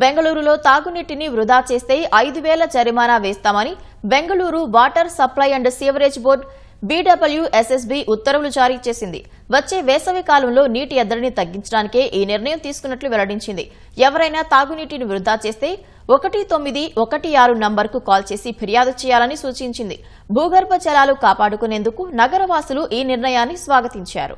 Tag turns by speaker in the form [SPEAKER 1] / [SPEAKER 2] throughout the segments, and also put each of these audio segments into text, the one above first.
[SPEAKER 1] బెంగళూరులో తాగునీటిని వృధా చేస్తే ఐదు వేల జరిమానా వేస్తామని Bengaluru water supply and sewerage board BWSSB ఉత్తర్వులు జారీ చేసింది. వచ్చే వేసవి కాలంలో నీటి ఎద్దడిని తగ్గించడానికే ఈ నిర్ణయం తీసుకున్నట్లు వెల్లడించింది. ఎవరైనా తాగునీటిని వృధా చేస్తే ఒకటి తొమ్మిది ఒకటి ఆరు నంబర్కు కాల్ చేసి ఫిర్యాదు చేయాలని సూచించింది. భూగర్భ జలాలు కాపాడుకునేందుకు నగరవాసులు ఈ నిర్ణయాన్ని స్వాగతించారు.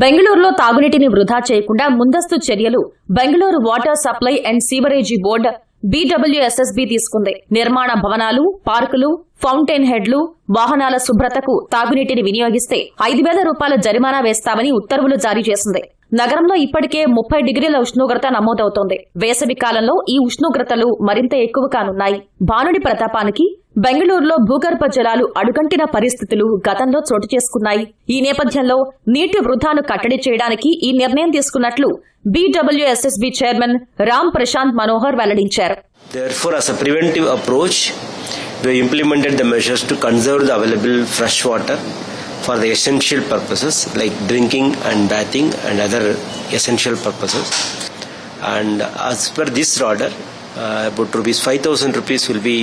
[SPEAKER 2] బెంగళూరులో తాగునీటిని వృధా చేయకుండా ముందస్తు చర్యలు Bengaluru water supply and sewerage board BWSSB తీసుకుంది. నిర్మాణ భవనాలు పార్కులు ఫౌంటైన్ హెడ్లు వాహనాల శుభ్రతకు తాగునీటిని వినియోగిస్తే ఐదు వేల రూపాయల జరిమానా వేస్తామని ఉత్తర్వులు జారీ చేసింది. నగరంలో ఇప్పటికే ముప్పై డిగ్రీల ఉష్ణోగ్రత నమోదవుతోంది. వేసవి కాలంలో ఈ ఉష్ణోగ్రతలు మరింత ఎక్కువ కానున్నాయి. భానుడి ప్రతాపానికి బెంగళూరులో భూగర్భ జలాలు అడుగంటిన పరిస్థితులు గతంలో చోటు చేసుకున్నాయి ఈ నేపథ్యంలో నీటి వృధాను కట్టడి చేయడానికి ఈ నిర్ణయం తీసుకున్నట్లు బీడబ్ల్యూఎస్ఎస్బీ చైర్మన్ రామ్ ప్రశాంత్ మనోహర్ వెల్లడించారు
[SPEAKER 3] Therefore, as a preventive approach, we implemented the measures to conserve the available fresh water for the essential purposes like drinking and bathing and other essential purposes. And as per this order, uh, about rupees 5,000 rupees will be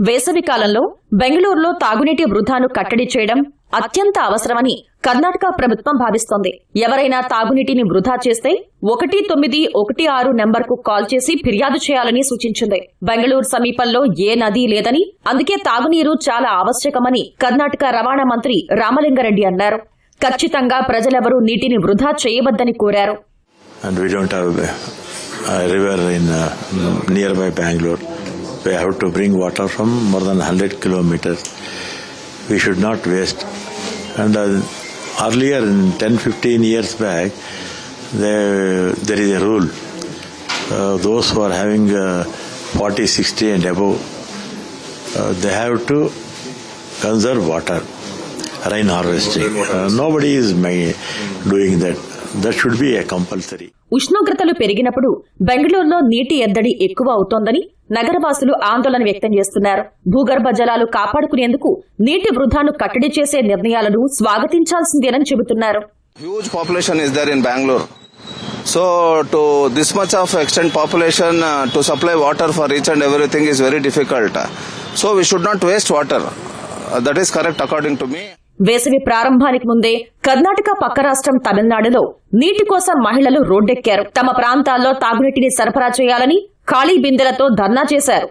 [SPEAKER 2] వేసవి కాలంలో బెంగళూరులో తాగునీటి వృధాను కట్టడి చేయడం అత్యంత అవసరమని కర్ణాటక ప్రభుత్వం భావిస్తోంది. ఎవరైనా తాగునీటిని వృధా చేస్తే ఒకటి తొమ్మిది ఒకటి ఆరు నెంబర్కు కాల్ చేసి ఫిర్యాదు చేయాలని సూచించింది. బెంగళూరు సమీపంలో ఏ నది లేదని అందుకే తాగునీరు చాలా ఆవశ్యకమని కర్ణాటక రవాణా మంత్రి రామలింగారెడ్డి అన్నారు. ఖచ్చితంగా ప్రజలెవరూ నీటిని వృధా చేయవద్దని కోరారు.
[SPEAKER 4] And we don't have a, a river in uh, nearby Bangalore. We have to bring water from more than 100 kilometers. We should not waste. And uh, earlier, in 10-15 years back, there, there is a rule. Uh, those who are having uh, 40, 60 and above, uh, they have to conserve water, rain harvesting. Uh, nobody is doing that.
[SPEAKER 2] ఉష్ణోగ్రతలు పెరిగినప్పుడు బెంగళూరులో నీటి ఎద్దడి ఎక్కువ అవుతోందని నగరవాసులు ఆందోళన వ్యక్తం చేస్తున్నారు. భూగర్భ జలాలు కాపాడుకునేందుకు నీటి వృధాను కట్టడి చేసే నిర్ణయాలను స్వాగతించాల్సిందేనని చెబుతున్నారు.
[SPEAKER 5] Huge population is there in Bengaluru so to this much of extent population to supply water for reach and everything is very difficult so we should not waste water that is correct according to me
[SPEAKER 2] వేసవి ప్రారంభానికి ముందే కర్ణాటక పక్క రాష్ట్రం తమిళనాడులో నీటి కోసం మహిళలు రోడ్డెక్కారు. తమ ప్రాంతాల్లో తాగునీటిని సరఫరా చేయాలని ఖాళీ బిందెలతో ధర్నా చేశారు.